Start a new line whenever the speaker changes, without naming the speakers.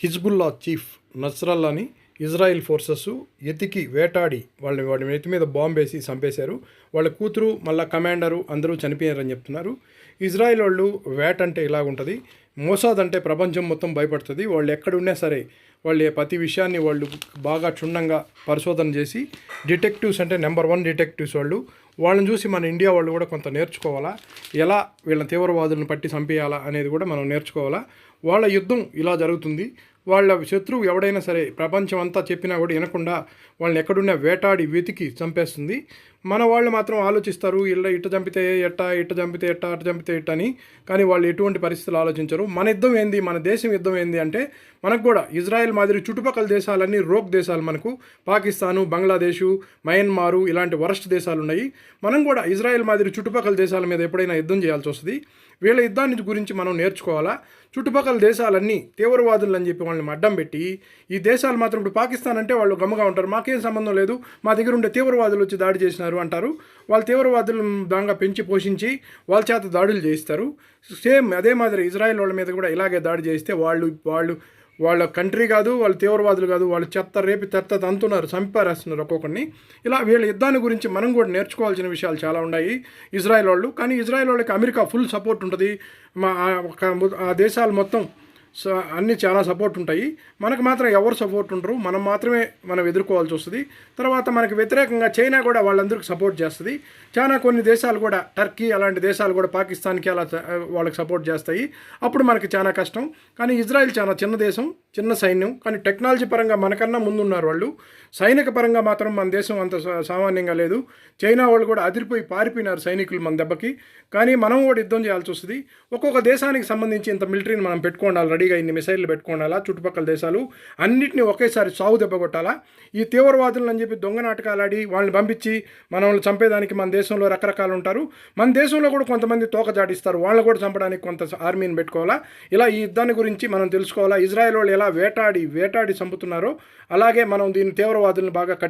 Hezbollah chief నస్రల్లాని Israel forces ఎతికి వేటాడి వాళ్ళని వాడి ఎత్తి మీద బాంబేసి చంపేశారు. వాళ్ళ కూతురు మళ్ళా కమాండరు అందరూ చనిపోయారని చెప్తున్నారు. ఇజ్రాయిల్ వాళ్ళు వేట అంటే ఇలాగుంటుంది. మోసాద్ అంటే ప్రపంచం మొత్తం భయపడుతుంది. వాళ్ళు ఎక్కడున్నా సరే వాళ్ళు ప్రతి విషయాన్ని వాళ్ళు బాగా క్షుణ్ణంగా పరిశోధన చేసి డిటెక్టివ్స్ అంటే నెంబర్ వన్ డిటెక్టివ్స్ వాళ్ళు. వాళ్ళని చూసి మన ఇండియా వాళ్ళు కూడా కొంత నేర్చుకోవాలా? ఎలా వీళ్ళ తీవ్రవాదులను పట్టి చంపేయాలా అనేది కూడా మనం నేర్చుకోవాలా? వాళ్ళ యుద్ధం ఇలా జరుగుతుంది. వాళ్ళ శత్రువు ఎవడైనా సరే ప్రపంచం అంతా చెప్పినా కూడా వినకుండా వాళ్ళని ఎక్కడున్నా వేటాడి వెతికి చంపేస్తుంది. మన వాళ్ళు మాత్రం ఆలోచిస్తారు ఇలా ఇట్ట చంపితే ఎట్ట ఇట్ట చంపితే ఎట్ట అట్ట చంపితే ఎట్ట అని. కానీ వాళ్ళు ఎటువంటి పరిస్థితులు ఆలోచించరు. మన యుద్ధం ఏంది? మన దేశం యుద్ధం ఏంది అంటే మనకు కూడా ఇజ్రాయెల్ మాదిరి చుట్టుపక్కల దేశాలన్నీ రోక్ దేశాలు మనకు. పాకిస్తాను బంగ్లాదేశు మయన్మారు ఇలాంటి వరస్ట్ దేశాలు ఉన్నాయి. మనం కూడా ఇజ్రాయెల్ మాదిరి చుట్టుపక్కల దేశాల మీద ఎప్పుడైనా యుద్ధం చేయాల్సి వస్తుంది. వీళ్ళ యుద్ధాన్ని గురించి మనం నేర్చుకోవాలా? చుట్టుపక్కల దేశాలన్నీ తీవ్రవాదులు అని చెప్పి వాళ్ళని అడ్డం పెట్టి ఈ దేశాలు మాత్రం ఇప్పుడు పాకిస్తాన్ అంటే వాళ్ళు గమ్మగా ఉంటారు. మాకేం సంబంధం లేదు. మా దగ్గర ఉండే తీవ్రవాదులు వచ్చి దాడి చేసినారు అంటారు. వాళ్ళు తీవ్రవాదులు దాంగా పెంచి పోషించి వాళ్ళ చేత దాడులు చేయిస్తారు. సేమ్ అదే మాదిరి ఇజ్రాయెల్ వాళ్ళ మీద కూడా ఇలాగే దాడి చేస్తే వాళ్ళు వాళ్ళు వాళ్ళ కంట్రీ కాదు వాళ్ళు తీవ్రవాదులు కాదు వాళ్ళు చెత్త రేపి చెత్త తంతున్నారు చంపారేస్తున్నారు ఒక్కొక్కరిని. ఇలా వీళ్ళ యుద్ధాన్ని గురించి మనం కూడా నేర్చుకోవాల్సిన విషయాలు చాలా ఉన్నాయి ఇజ్రాయెల్ వాళ్ళు. కానీ ఇజ్రాయెల్ వాళ్ళకి అమెరికా ఫుల్ సపోర్ట్ ఉంటుంది. మా ఒక- ఆ దేశాలు మొత్తం సో అన్నీ చాలా సపోర్ట్ ఉంటాయి. మనకు మాత్రం ఎవరు సపోర్ట్ ఉండరు. మనం మాత్రమే మనం ఎదుర్కోవాల్సి వస్తుంది. తర్వాత మనకి వ్యతిరేకంగా చైనా కూడా వాళ్ళందరికీ సపోర్ట్ చేస్తుంది. చాలా కొన్ని దేశాలు కూడా టర్కీ అలాంటి దేశాలు కూడా పాకిస్తాన్కి అలా వాళ్ళకి సపోర్ట్ చేస్తాయి. అప్పుడు మనకి చాలా కష్టం. కానీ ఇజ్రాయెల్ చాలా చిన్న దేశం. చిన్న సైన్యం. కానీ టెక్నాలజీ పరంగా మనకన్నా ముందున్నారు వాళ్ళు. సైనిక పరంగా మాత్రం మన దేశం అంత సామాన్యంగా లేదు. చైనా వాళ్ళు కూడా అదిరిపోయి పారిపోయినారు సైనికులు మన దెబ్బకి. కానీ మనం కూడా యుద్ధం చేయాల్సి వస్తుంది. ఒక్కొక్క దేశానికి సంబంధించి ఇంత మిలిటరీని మనం పెట్టుకోవాలి రెడీగా ఇన్ని మిసైళ్ళు పెట్టుకోవాలా చుట్టుపక్కల దేశాలు అన్నింటినీ ఒకేసారి సాగు దెబ్బ కొట్టాలా? ఈ తీవ్రవాదులను అని చెప్పి దొంగ నాటకాలు ఆడి వాళ్ళని పంపించి మనల్ని చంపేదానికి మన దేశంలో రకరకాలు ఉంటారు. మన దేశంలో కూడా కొంతమంది తోక జాడిస్తారు వాళ్ళని కూడా చంపడానికి కొంత ఆర్మీని పెట్టుకోవాలా? ఇలా ఈ యుద్ధాన్ని గురించి మనం తెలుసుకోవాలా? ఇజ్రాయెల్ వాళ్ళు ఎలా వేటాడి వేటాడి చంపుతున్నారో అలాగే మనం దీని తీవ్రవాదులను బాగా కఠిన